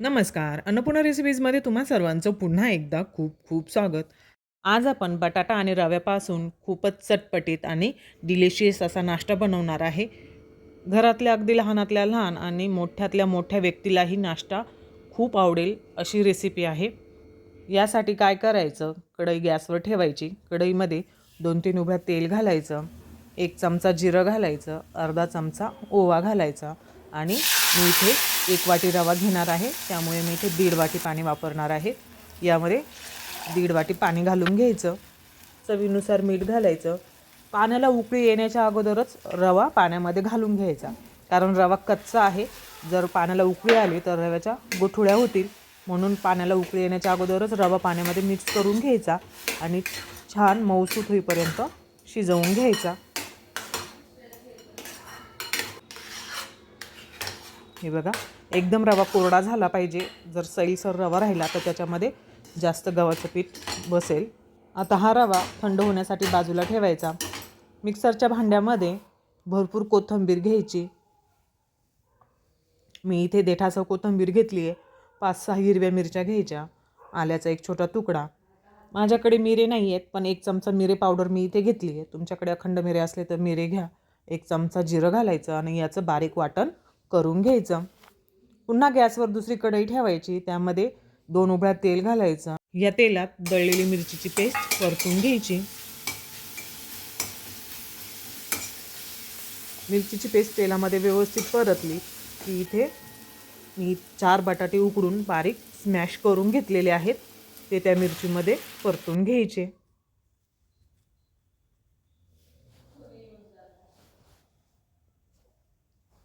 नमस्कार. अन्नपूर्णा रेसिपीजमध्ये तुम्हा सर्वांचं पुन्हा एकदा खूप खूप स्वागत. आज आपण बटाटा आणि रव्यापासून खूपच चटपटीत आणि डिलिशियस असा नाश्ता बनवणार आहे. घरातल्या अगदी लहानातल्या लहान आणि मोठ्यातल्या मोठ्या व्यक्तीलाही नाश्ता खूप आवडेल अशी रेसिपी आहे. यासाठी काय करायचं? कढई गॅसवर ठेवायची. कढईमध्ये दोन तीन उभ्या तेल घालायचं. एक चमचा जिरं घालायचं. अर्धा चमचा ओवा घालायचा. आणि मी इथे एक वाटी रवा घेणार आहे. त्यामुळे मी इथे दीड वाटी पाणी वापरणार आहे. यामध्ये दीड वाटी पाणी घालून घ्यायचं. चवीनुसार मीठ घालायचं. पाण्याला उकळी येण्याच्या अगोदरच रवा पाण्यामध्ये घालून घ्यायचा. कारण रवा कच्चा आहे. जर पाण्याला उकळी आली तर रव्याच्या गुठुळ्या होतील. म्हणून पाण्याला उकळी येण्याच्या अगोदरच रवा पाण्यामध्ये मिक्स करून घ्यायचा आणि छान मऊसूत होईपर्यंत शिजवून घ्यायचा. हे बघा एकदम रवा कोरडा झाला पाहिजे. जर सैलसर रवा राहिला तर त्याच्यामध्ये जास्त गव्हाचं पीठ बसेल. आता हा रवा थंड होण्यासाठी बाजूला ठेवायचा. मिक्सरच्या भांड्यामध्ये भरपूर कोथिंबीर घ्यायची. मी इथे देठासह कोथिंबीर घेतली आहे. पाच सहा हिरव्या मिरच्या घ्यायच्या. आल्याचा एक छोटा तुकडा. माझ्याकडे मिरे नाही आहेत पण एक चमचा मिरे पावडर मी इथे घेतली आहे. तुमच्याकडे अखंड मिरे असले तर मिरे घ्या. एक चमचा जिरं घालायचं आणि याचं बारीक वाटण करून घ्यायचं. पुन्हा गॅसवर दुसरी कढई ठेवायची त्यामध्ये दोन उभ्या तेल घालायचं. या तेलात दळलेली मिरचीची पेस्ट परतून घ्यायची. मिरचीची पेस्ट तेलामध्ये व्यवस्थित परतली की इथे मी चार बटाटे उकडून बारीक स्मॅश करून घेतलेले आहेत. ते त्या मिरचीमध्ये परतून घ्यायचे.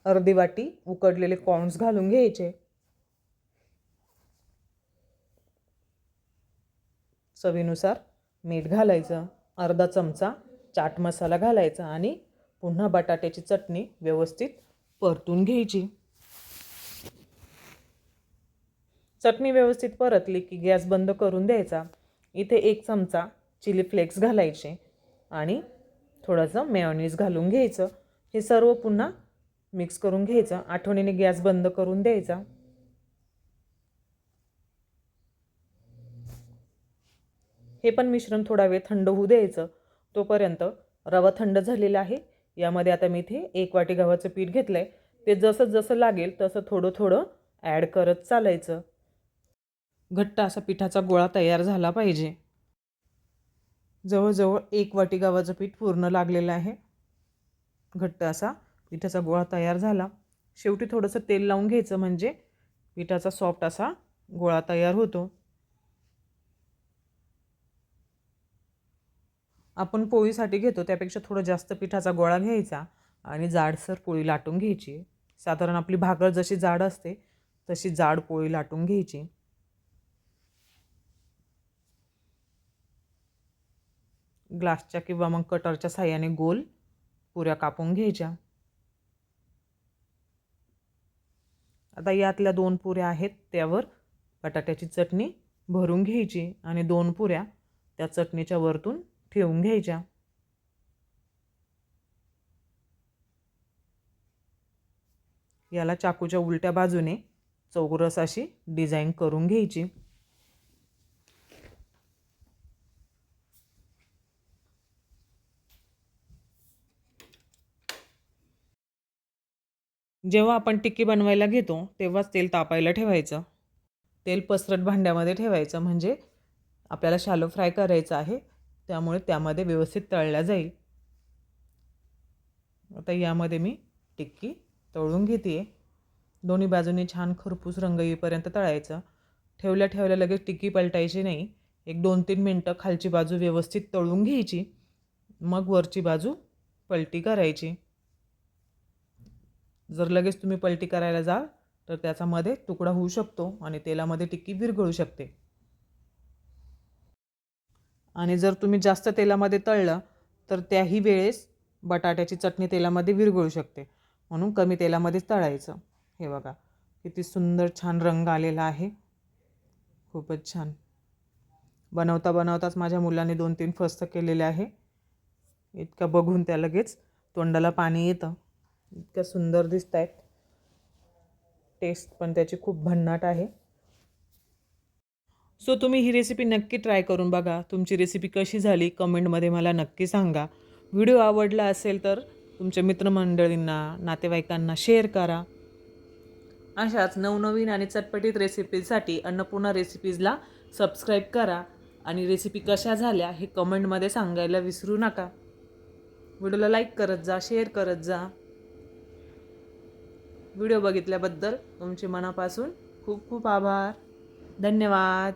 अर्धी वाटी उकडलेले कॉर्न्स घालून घ्यायचे. चवीनुसार मीठ घालायचं अर्धा चमचा चाट मसाला घालायचा आणि पुन्हा बटाट्याची चटणी व्यवस्थित परतून घ्यायची. चटणी व्यवस्थित परतली की गॅस बंद करून द्यायचा. इथे एक चमचा चिली फ्लेक्स घालायचे आणि थोडंसं मेयोनीज घालून घ्यायचं. हे सर्व पुन्हा मिक्स करून घ्यायचं. आठवणीने गॅस बंद करून द्यायचा. हे पण मिश्रण थोडा वेळ थंड होऊ द्यायचं. तोपर्यंत रवा थंड झालेला आहे. यामध्ये आता मी इथे एक वाटी गव्हाचं पीठ घेतलं आहे ते जसं जसं लागेल तसं थोडं थोडं ॲड करत चालायचं. घट्ट असा पिठाचा गोळा तयार झाला पाहिजे. जवळजवळ एक वाटी गव्हाचं पीठ पूर्ण लागलेलं आहे. घट्ट असा पिठाचा गोळा तयार झाला. शेवटी थोडंसं तेल लावून घ्यायचं म्हणजे पिठाचा सॉफ्ट असा गोळा तयार होतो. आपण पोळीसाठी घेतो त्यापेक्षा थोडं जास्त पिठाचा गोळा घ्यायचा आणि जाडसर पोळी लाटून घ्यायची. साधारण आपली भाकर जशी जाड असते तशी जाड पोळी लाटून घ्यायची. ग्लासच्या किंवा मग कटरच्या साह्याने गोल पुऱ्या कापून घ्यायच्या. आता यातल्या दोन पुऱ्या आहेत त्यावर बटाट्याची चटणी भरून घ्यायची आणि दोन पुऱ्या त्या चटणीच्या वरतून ठेवून घ्यायच्या. याला चाकूच्या उलट्या बाजूने चौरस अशी डिझाईन करून घ्यायची. जेव्हा आपण टिक्की बनवायला घेतो तेव्हाच तेल तापायला ठेवायचं. तेल पसरट भांड्यामध्ये ठेवायचं म्हणजे आपल्याला शालो फ्राय करायचं आहे त्यामुळे त्यामध्ये व्यवस्थित तळल्या जाईल. आता यामध्ये मी टिक्की तळून घेते दोन्ही बाजूनी छान खरपूस रंग येईपर्यंत तळायचं. ठेवल्या ठेवल्या लगेच टिक्की पलटायची नाही. एक दोन तीन मिनटं खालची बाजू व्यवस्थित तळून घ्यायची. मग वरची बाजू पलटी करायची. जर लगेच तुम्ही पलटी करायला जाल तर त्याच्यामध्ये तुकडा होऊ शकतो आणि तेलामध्ये टिक्की विरघळू शकते. आणि जर तुम्ही जास्त तेलामध्ये तळलं तर त्याही वेळेस बटाट्याची चटणी तेलामध्ये विरघळू शकते. म्हणून कमी तेलामध्येच तळायचं. हे बघा किती सुंदर छान रंग आलेला आहे. खूपच छान. बनवता बनवताच माझ्या मुलाने दोन तीन फस्त केलेले आहे. इतकं बघून त्या लगेच तोंडाला पाणी येतं. इतकं सुंदर दिसत आहेत टेस्ट पण त्याची खूप भन्नाट आहे. सो तुम्ही ही रेसिपी नक्की ट्राय करून बघा. तुमची रेसिपी कशी झाली कमेंटमध्ये मला नक्की सांगा. व्हिडिओ आवडला असेल तर तुमच्या मित्रमंडळींना नातेवाईकांना शेअर करा. अशाच नवनवीन आणि चटपटीत रेसिपीसाठी अन्नपूर्णा रेसिपीजला सबस्क्राईब करा. आणि रेसिपी कशा झाल्या हे कमेंटमध्ये सांगायला विसरू नका. व्हिडिओला लाईक करत जा शेअर करत जा. व्हिडिओ बघितल्याबद्दल तुमचे मनापासून खूप खूप आभार. धन्यवाद.